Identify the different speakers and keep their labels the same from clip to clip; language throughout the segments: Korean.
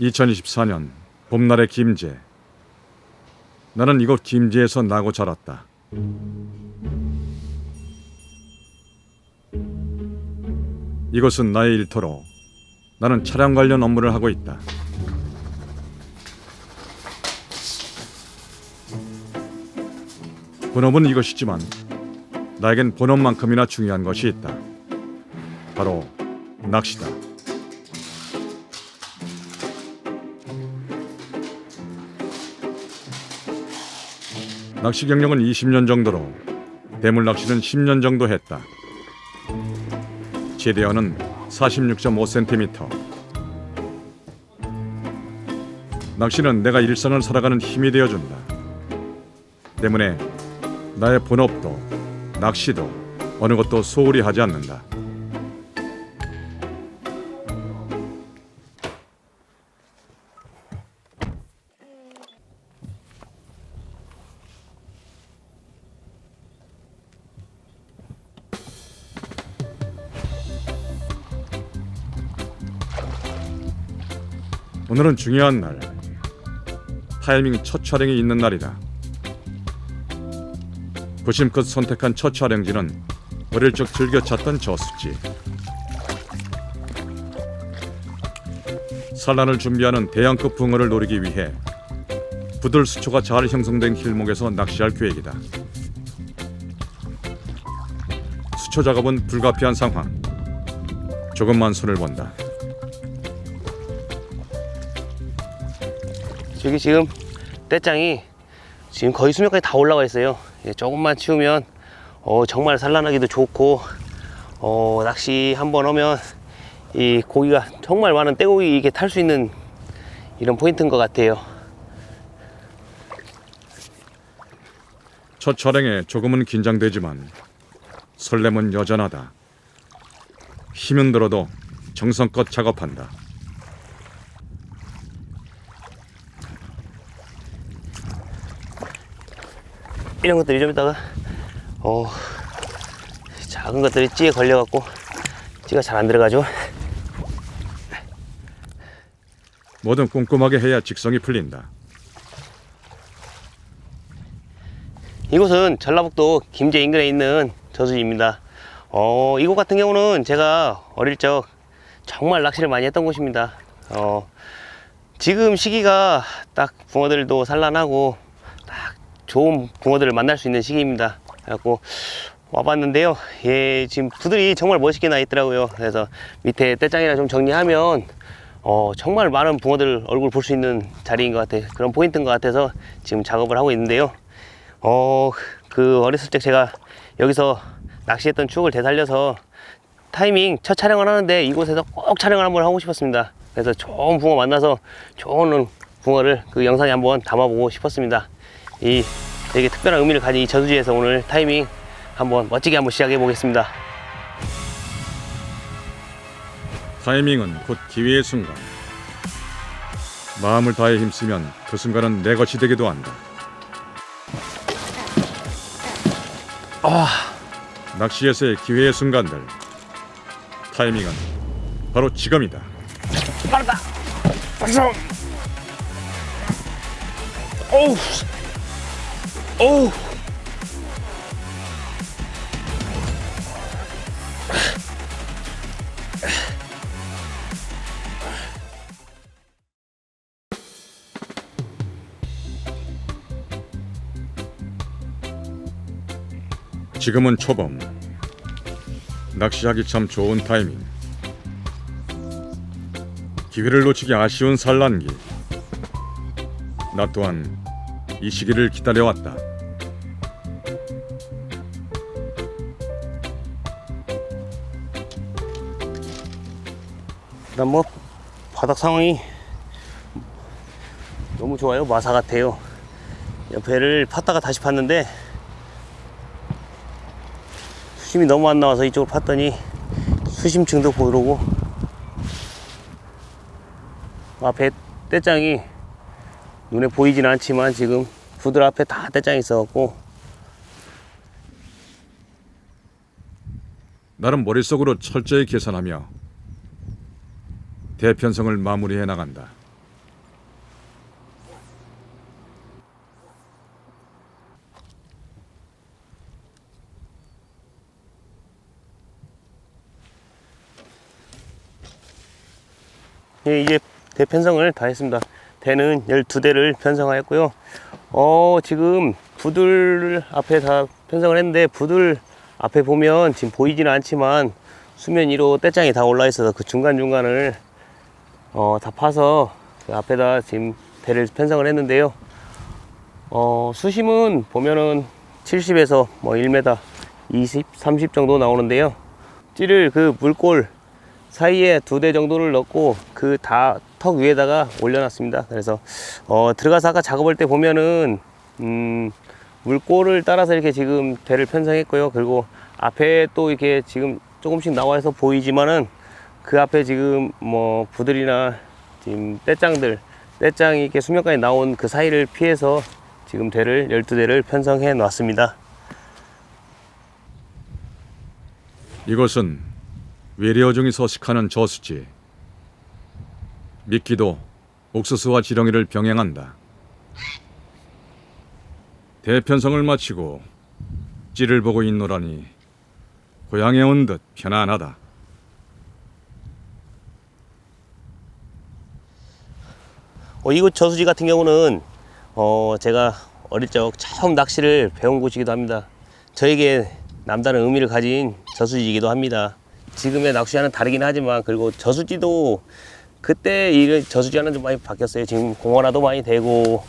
Speaker 1: 2024년 봄날의 김제. 나는 이곳 김제에서 나고 자랐다. 이곳은 나의 일터로 나는 차량 관련 업무를 하고 있다. 본업은 이것이지만 나에겐 본업만큼이나 중요한 것이 있다. 바로 낚시다. 낚시 경력은 20년 정도로 대물 낚시는 10년 정도 했다. 최대어는 46.5cm. 낚시는 내가 일상을 살아가는 힘이 되어준다. 때문에 나의 본업도 낚시도 어느 것도 소홀히 하지 않는다. 오늘은 중요한 날. 타이밍 첫 촬영이 있는 날이다. 부심껏 선택한 첫 촬영지는 어릴 적 즐겨 찾던 저수지. 산란을 준비하는 대형급 붕어를 노리기 위해 부들 수초가 잘 형성된 길목에서 낚시할 계획이다. 수초 작업은 불가피한 상황. 조금만 손을 본다.
Speaker 2: 저기 지금 떼장이 지금 거의 수면까지 다 올라가 있어요. 예, 조금만 치우면 어, 정말 산란하기도 좋고 어, 낚시 한번 하면 이 고기가 정말 많은 떼고기 이게 탈 수 있는 이런 포인트인 것 같아요.
Speaker 1: 첫 촬영에 조금은 긴장되지만 설렘은 여전하다. 힘은 들어도 정성껏 작업한다.
Speaker 2: 이런 것들이 좀 이따가 어, 작은 것들이 찌에 걸려갖고 찌가 잘 안 들어가죠.
Speaker 1: 뭐든 꼼꼼하게 해야 직성이 풀린다.
Speaker 2: 이곳은 전라북도 김제 인근에 있는 저수지입니다. 어, 이곳 같은 경우는 제가 어릴 적 정말 낚시를 많이 했던 곳입니다. 어, 지금 시기가 딱 붕어들도 산란하고 딱 좋은 붕어들을 만날 수 있는 시기입니다. 그래갖고 와봤는데요. 예, 지금 부들이 정말 멋있게 나 있더라고요. 그래서 밑에 떼장이나 좀 정리하면 어, 정말 많은 붕어들 얼굴 볼 수 있는 자리인 것 같아요. 그런 포인트인 것 같아서 지금 작업을 하고 있는데요. 어, 그 어렸을 적 제가 여기서 낚시했던 추억을 되살려서 타이밍 첫 촬영을 하는데 이곳에서 꼭 촬영을 한번 하고 싶었습니다. 그래서 좋은 붕어 만나서 좋은 붕어를 그 영상에 한번 담아보고 싶었습니다. 이 되게 특별한 의미를 가진 이 저수지에서 오늘 타이밍 한번 멋지게 한번 시작해 보겠습니다.
Speaker 1: 타이밍은 곧 기회의 순간. 마음을 다해 힘쓰면 그 순간은 내 것이 되기도 한다. 낚시에서의 기회의 순간들. 타이밍은 바로 지금이다.
Speaker 2: 빠르다. 박성. 오우. 오우.
Speaker 1: 지금은 초봄. 낚시하기 참 좋은 타이밍. 기회를 놓치기 아쉬운 산란기. 나 또한 이 시기를 기다려왔다.
Speaker 2: 일단 뭐 바닥 상황이 너무 좋아요. 마사 같아요. 배를 팠다가 다시 팠는데 수심이 너무 안 나와서 이쪽으로 팠더니 수심층도 보이고 앞에 떼장이 눈에 보이진 않지만 지금 부들 앞에 다 떼장이 있어갖고
Speaker 1: 나는 머릿속으로 철저히 계산하며 대편성을 마무리해 나간다.
Speaker 2: 예, 이제 대편성을 다 했습니다. 대는 12대를 편성하였고요. 어, 지금 부들 앞에 다 편성을 했는데 부들 앞에 보면 지금 보이지는 않지만 수면 위로 떼장이 다 올라 있어서 그 중간중간을 어, 다 파서 그 앞에다 지금 대를 편성을 했는데요. 어, 수심은 보면은 70에서 뭐 1m 20, 30 정도 나오는데요. 찌를 그 물골 사이에 두 대 정도를 넣고 그 다 턱 위에다가 올려놨습니다. 그래서 어, 들어가서 아까 작업할 때 보면은 음, 물골을 따라서 이렇게 지금 대를 편성했고요. 그리고 앞에 또 이렇게 지금 조금씩 나와서 보이지만은 그 앞에 지금 뭐 부들이나 지금 떼짱들 떼짱이 이렇게 수면까지 나온 그 사이를 피해서 지금 대를 12대를 편성해 놨습니다.
Speaker 1: 이것은 외래어종이 서식하는 저수지. 미끼도 옥수수와 지렁이를 병행한다. 대편성을 마치고 찌를 보고 있노라니 고향에 온 듯 편안하다.
Speaker 2: 어, 이곳 저수지 같은 경우는 어, 제가 어릴 적 처음 낚시를 배운 곳이기도 합니다. 저에게 남다른 의미를 가진 저수지이기도 합니다. 지금의 낚시와는 다르긴 하지만 그리고 저수지도 그때 이 저수지와는 좀 많이 바뀌었어요. 지금 공원화도 많이 되고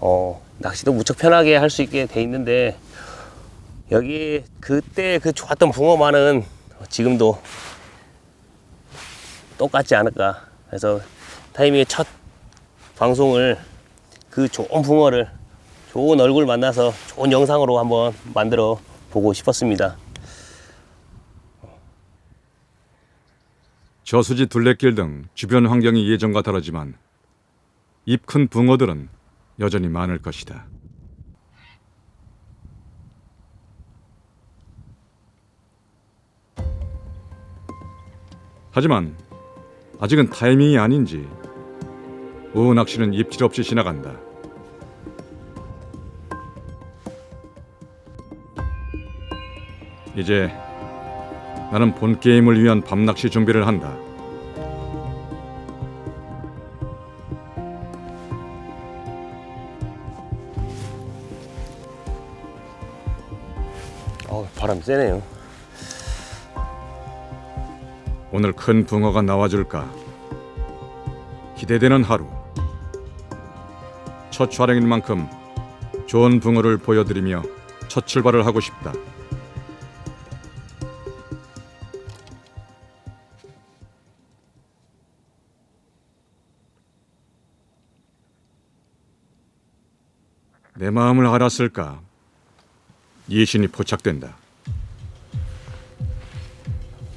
Speaker 2: 어, 낚시도 무척 편하게 할 수 있게 돼 있는데 여기 그때 그 좋았던 붕어만은 지금도 똑같지 않을까. 그래서 타이밍의 첫 방송을 그 좋은 붕어를 좋은 얼굴 만나서 좋은 영상으로 한번 만들어 보고 싶었습니다.
Speaker 1: 저수지 둘레길 등 주변 환경이 예전과 다르지만 입큰 붕어들은 여전히 많을 것이다. 하지만 아직은 타이밍이 아닌지 낚시는 입질 없이 지나간다. 이제 나는 본 게임을 위한 밤낚시 준비를 한다.
Speaker 2: 어, 바람 세네요.
Speaker 1: 오늘 큰 붕어가 나와줄까? 기대되는 하루. 첫 촬영인 만큼 좋은 붕어를 보여드리며 첫 출발을 하고 싶다. 내 마음을 알았을까? 예신이 포착된다.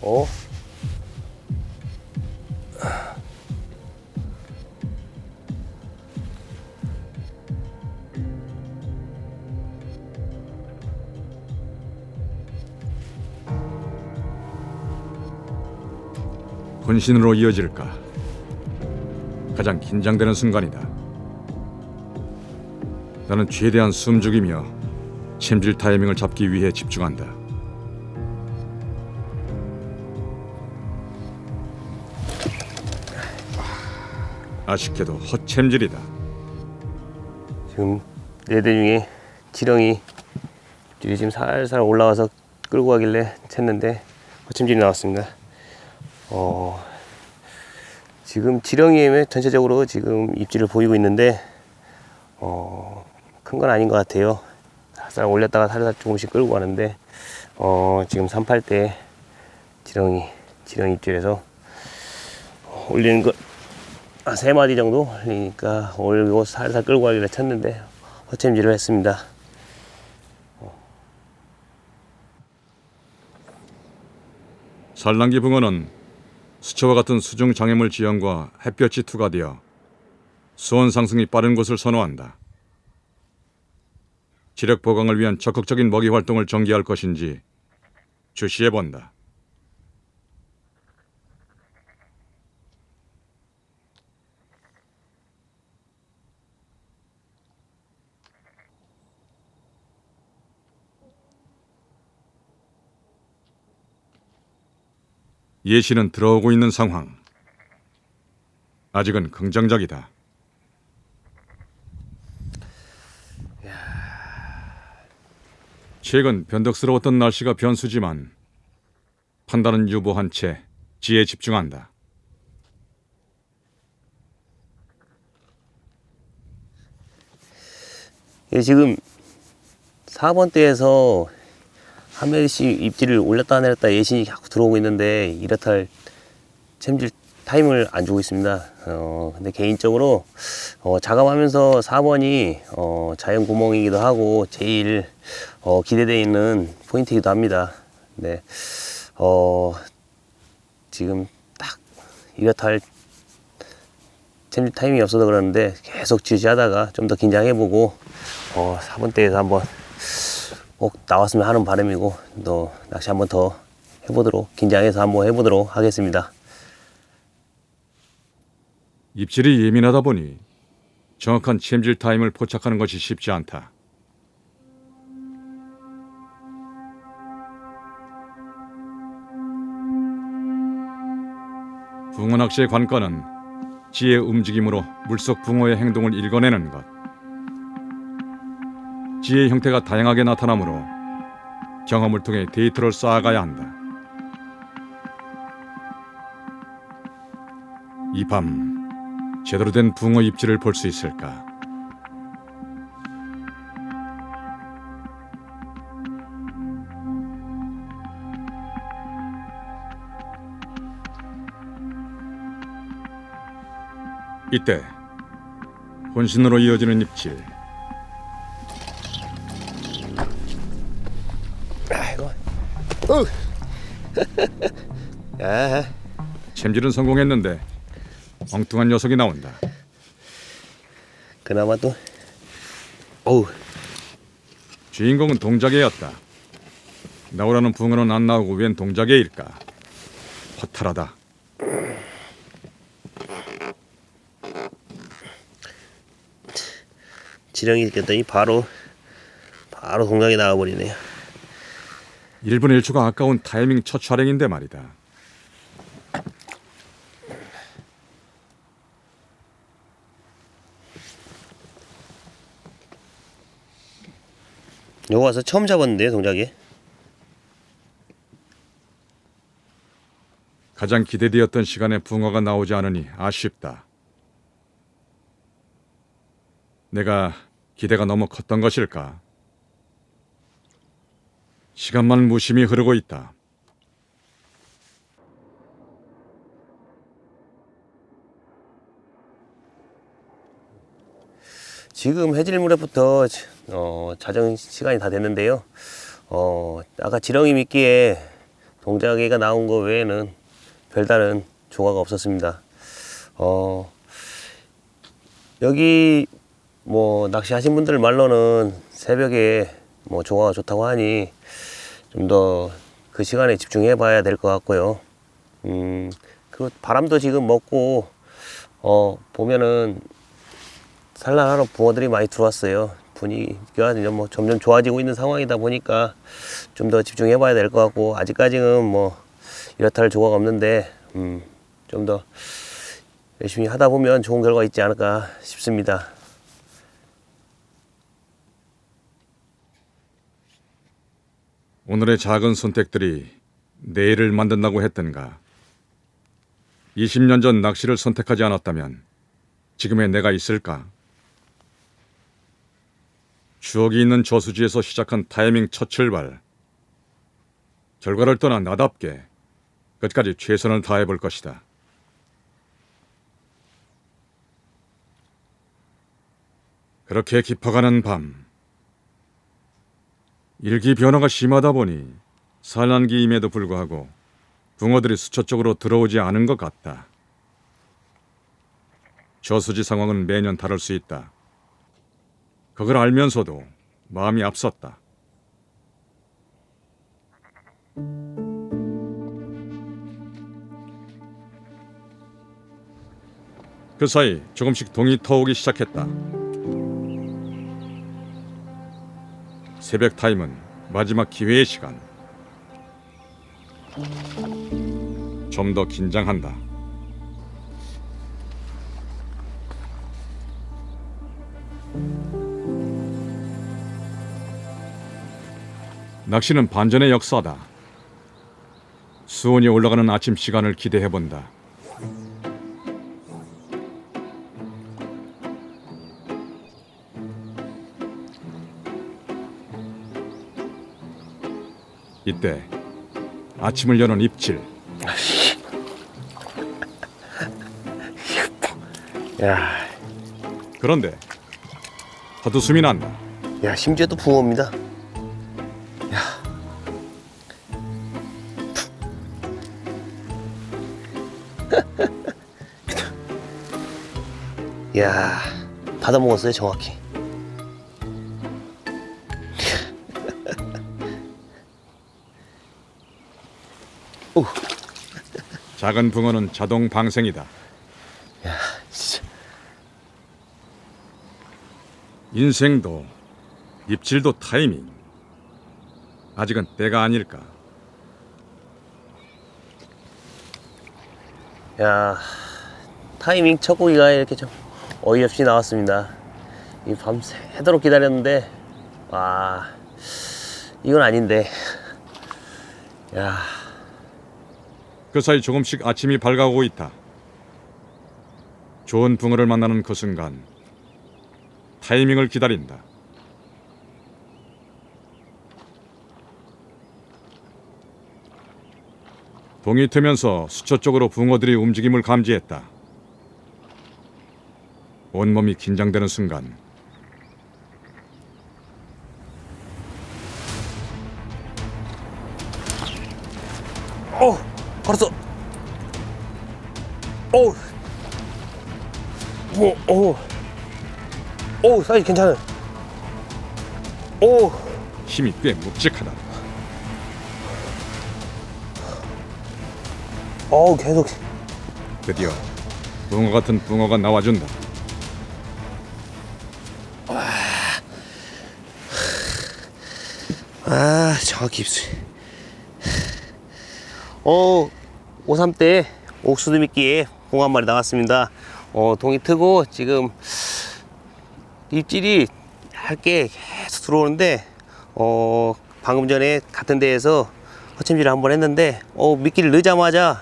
Speaker 2: 어?
Speaker 1: 혼신으로 이어질까? 가장 긴장되는 순간이다. 나는 최대한 숨죽이며 챔질 타이밍을 잡기 위해 집중한다. 아쉽게도 헛챔질이다.
Speaker 2: 지금 네대 중에 지렁이 입질이 지금 살살 올라와서 끌고 가길래 챘는데 허침질이 나왔습니다. 어, 지금 지렁이에 전체적으로 지금 입질을 보이고 있는데 어, 큰 건 아닌 것 같아요. 살살 올렸다가 살살 조금씩 끌고 가는데 어, 지금 38대 지렁이 지렁이 입질에서 올리는 것 아, 세 마디 정도 올리니까 올리고 살살 끌고 가길래 쳤는데 허챔질을 했습니다.
Speaker 1: 산란기 붕어는 수초와 같은 수중 장애물 지형과 햇볕이 투과되어 수온 상승이 빠른 곳을 선호한다. 지력 보강을 위한 적극적인 먹이 활동을 전개할 것인지 주시해 본다. 예시는 들어오고 있는 상황. 아직은 긍정적이다. 최근 변덕스러웠던 날씨가 변수지만 판단은 유보한 채 지혜에 집중한다.
Speaker 2: 예, 지금 4번 대에서 한 명씩 입질을 올렸다 내렸다 예신이 자꾸 들어오고 있는데 이렇다 할 챔질 타임을 안 주고 있습니다. 어, 근데 개인적으로 어, 자감하면서 4번이 어, 자연 구멍이기도 하고 제일 어, 기대되어 있는 포인트이기도 합니다. 네, 어, 지금 딱 이렇다 할 챔질 타임이 없어서 그러는데 계속 지지하다가 좀 더 긴장해보고 어, 4번 때에서 한번 꼭 나왔으면 하는 바람이고 또 낚시 한번 더 해보도록 긴장해서 한번 해보도록 하겠습니다.
Speaker 1: 입질이 예민하다 보니 정확한 챔질 타임을 포착하는 것이 쉽지 않다. 붕어 낚시의 관건은 지의 움직임으로 물속 붕어의 행동을 읽어내는 것. 지의 형태가 다양하게 나타나므로 경험을 통해 데이터를 쌓아가야 한다. 이 밤 제대로 된 붕어 입질을 볼 수 있을까? 이때 혼신으로 이어지는 입질.
Speaker 2: 아이고. 어. 야,
Speaker 1: 챔질은 성공했는데 엉뚱한 녀석이 나온다.
Speaker 2: 그나마 또 어우,
Speaker 1: 주인공은 동작애였다. 나오라는 붕어는 안 나오고 웬 동작애일까? 허탈하다.
Speaker 2: 지렁이 느꼈더니 바로 바로 동작이 나와버리네요.
Speaker 1: 1분 1초가 아까운 타이밍 첫 촬영인데 말이다.
Speaker 2: 요거 와서 처음 잡았는데요, 동작이.
Speaker 1: 가장 기대되었던 시간에 붕어가 나오지 않으니 아쉽다. 내가 기대가 너무 컸던 것일까? 시간만 무심히 흐르고 있다.
Speaker 2: 지금 해질물에부터 어, 자정 시간이 다 됐는데요. 어, 아까 지렁이 미끼에 동작이가 나온 거 외에는 별다른 조과가 없었습니다. 어, 여기 뭐 낚시하신 분들 말로는 새벽에 뭐 조과가 좋다고 하니 좀 더 그 시간에 집중해 봐야 될 것 같고요. 음, 그 바람도 지금 먹고 어, 보면은 산란하러 붕어들이 많이 들어왔어요. 분위기가 이제 뭐 점점 좋아지고 있는 상황이다 보니까 좀 더 집중해 봐야 될 것 같고 아직까지는 뭐 이렇다 할 조각 없는데 음, 좀 더 열심히 하다 보면 좋은 결과 있지 않을까 싶습니다.
Speaker 1: 오늘의 작은 선택들이 내일을 만든다고 했던가. 20년 전 낚시를 선택하지 않았다면 지금의 내가 있을까? 추억이 있는 저수지에서 시작한 타이밍 첫 출발. 결과를 떠나 나답게 끝까지 최선을 다해 볼 것이다. 그렇게 깊어가는 밤. 일기 변화가 심하다 보니 산란기임에도 불구하고 붕어들이 수초 쪽으로 들어오지 않은 것 같다. 저수지 상황은 매년 다를 수 있다. 그걸 알면서도 마음이 앞섰다. 그 사이 조금씩 동이 터오기 시작했다. 새벽 타임은 마지막 기회의 시간. 좀 더 긴장한다. 낚시는 반전의 역사다. 수온이 올라가는 아침 시간을 기대해 본다. 때 아침을 여는 입질.
Speaker 2: 야,
Speaker 1: 그런데 헛웃음이 난다.
Speaker 2: 야 심지어 또 붕어입니다. 야, 야, 받아 먹었어요 정확히.
Speaker 1: 작은 붕어는 자동 방생이다.
Speaker 2: 진짜.
Speaker 1: 인생도 입질도 타이밍. 아직은 때가 아닐까.
Speaker 2: 야, 타이밍 첫 고기가 이렇게 좀 어이없이 나왔습니다. 이 밤새도록 기다렸는데, 와, 이건 아닌데. 야,
Speaker 1: 그 사이 조금씩 아침이 밝아오고 있다. 좋은 붕어를 만나는 그 순간 타이밍을 기다린다. 동이 트면서 수초 쪽으로 붕어들이 움직임을 감지했다. 온몸이 긴장되는 순간
Speaker 2: 오, 걸었어. 오, 오, 오, 오, 사이즈 괜찮아. 오,
Speaker 1: 힘이 꽤 묵직하다.
Speaker 2: 어, 계속.
Speaker 1: 드디어 붕어 같은 붕어가 나와준다.
Speaker 2: 아, 정확히 입술. 어, 오3 때 옥수수 미끼에 봉한 마리 나왔습니다. 어, 동이 트고 지금 입질이 얇게 계속 들어오는데, 어, 방금 전에 같은 데에서 허침질을 한번 했는데, 어, 미끼를 넣자마자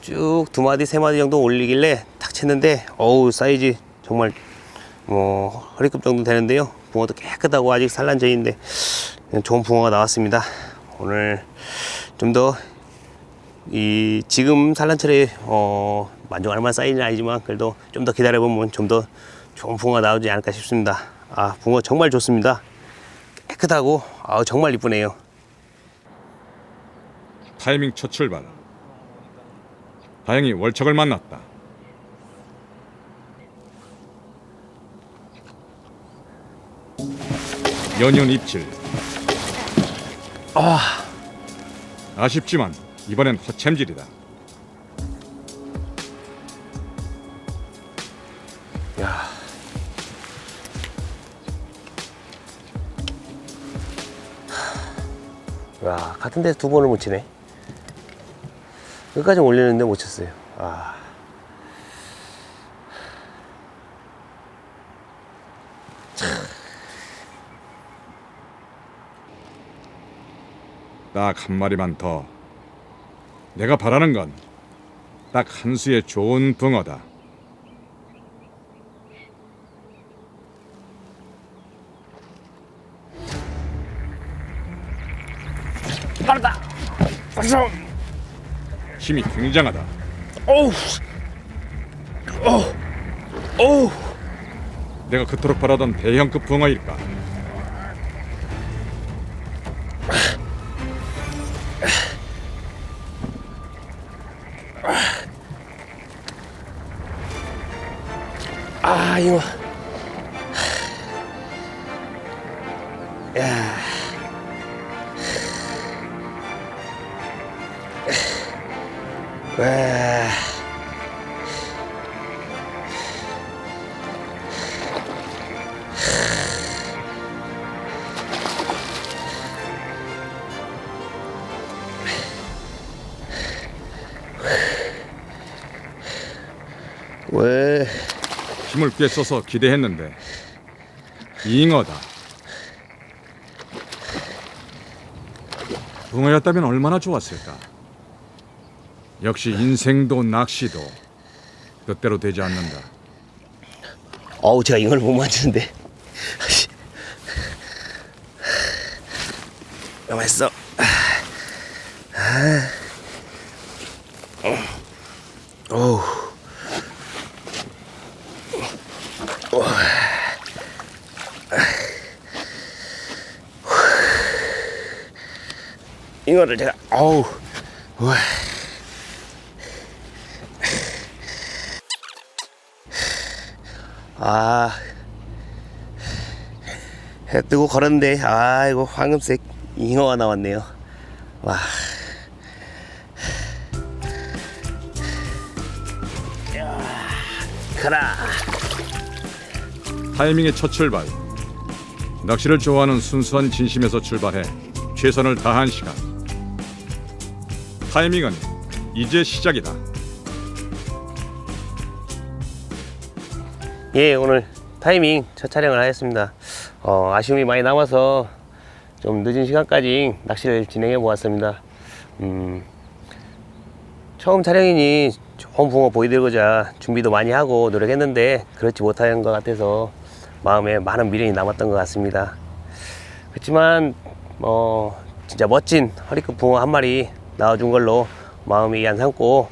Speaker 2: 쭉 두 마디, 세 마디 정도 올리길래 탁 쳤는데, 어우, 사이즈 정말 뭐 허리급 정도 되는데요. 붕어도 깨끗하고 아직 산란저인데 좋은 붕어가 나왔습니다. 오늘 좀더 이 지금 산란철에 어 만족할 만한 사이즈는 아니지만 그래도 좀 더 기다려 보면 좀 더 좋은 붕어가 나오지 않을까 싶습니다. 아 붕어 정말 좋습니다. 깨끗하고 아 정말 이쁘네요.
Speaker 1: 타이밍 첫 출발. 다행히 월척을 만났다. 연이은 입질. 아. 아쉽지만 이번엔 허챔질이다.
Speaker 2: 야. 와, 같은 데서 두 번을 못 치네. 끝까지 올리는데 못 쳤어요. 아.
Speaker 1: 딱 한 마리만 더. 내가 바라는 건 딱 한 수의 좋은 붕어다.
Speaker 2: 빠르다! 박수!
Speaker 1: 힘이 굉장하다.
Speaker 2: 어우! 어우! 어우!
Speaker 1: 내가 그토록 바라던 대형급 붕어일까?
Speaker 2: 아, 이거. 야.
Speaker 1: 힘을 꽤 써서 기대했는데 잉어다. 붕어였다면 얼마나 좋았을까. 역시 인생도 낚시도 뜻대로 되지 않는다.
Speaker 2: 어우 제가 이걸 못 만지는데 가만 있어 어우 이거를 제가 어우 우와. 아 해 뜨고 걸었는데 아이고 황금색 잉어가 나왔네요 와 야, 가라
Speaker 1: 타이밍의 첫 출발. 낚시를 좋아하는 순수한 진심에서 출발해 최선을 다한 시간. 타이밍은 이제 시작이다.
Speaker 2: 예 오늘 타이밍 첫 촬영을 하였습니다. 어, 아쉬움이 많이 남아서 좀 늦은 시간까지 낚시를 진행해 보았습니다. 음, 처음 촬영이니 좋은 붕어 보여드리고자 준비도 많이 하고 노력했는데 그렇지 못한 것 같아서 마음에 많은 미련이 남았던 것 같습니다. 그렇지만 어, 진짜 멋진 허리급 붕어 한 마리 나와준 걸로 마음이 안 삼고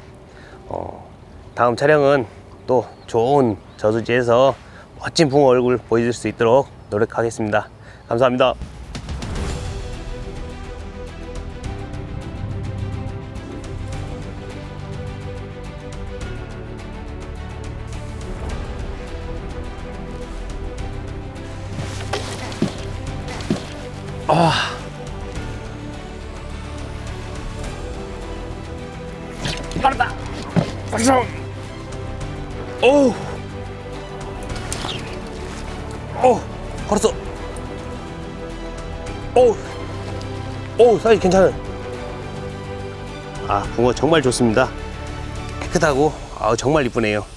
Speaker 2: 어, 다음 촬영은 또 좋은 저수지에서 멋진 붕어 얼굴 보여줄 수 있도록 노력하겠습니다. 감사합니다. 사이즈 괜찮은. 아, 붕어 정말 좋습니다. 깨끗하고 아, 정말 이쁘네요.